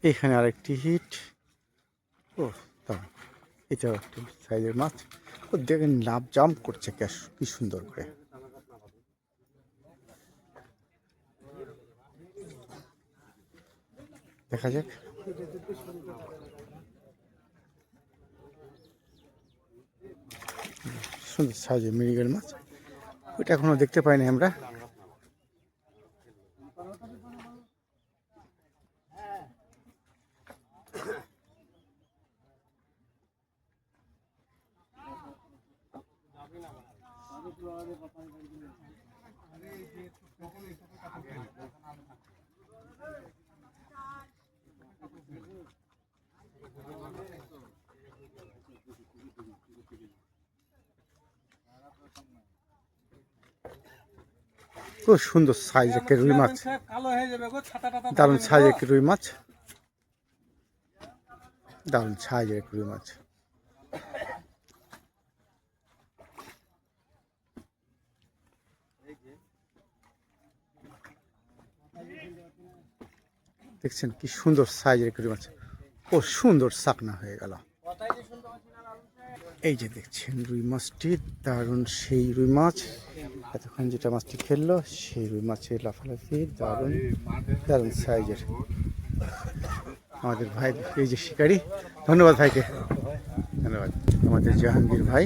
তে এখানে আরেকটি হিট। ও দাঁড়ান এটাও একটি সাইজের মাছ। ও, দেখেন, লাভ জাম্প করছে, ক্যাশ, কি সুন্দর করে। দেখা যাক। সুন্দর সাইজের মিরিগেল মাছ। ওইটা এখনও দেখতে পাইনি আমরা। খুব সুন্দর সাইজ একটা রুই মাছ। দারুণ সাইজ একটা রুই মাছ। দারুণ সাইজের একটা রুই মাছ। দেখছেন কি সুন্দর সাইজের রুই মাছ। ও সুন্দর সাকনা হয়ে গেল। এই যে দেখছেন রুই মাছটি, দারুণ সেই রুই মাছ। এতক্ষণ যেটা মাছটি খেললো সেই রুই মাছের লাফালাফি দারুণ দারুণ সাইজের আমাদের ভাই এই যে শিকারি ধন্যবাদ ভাইকে। ধন্যবাদ। আমাদের জাহাঙ্গীর ভাই।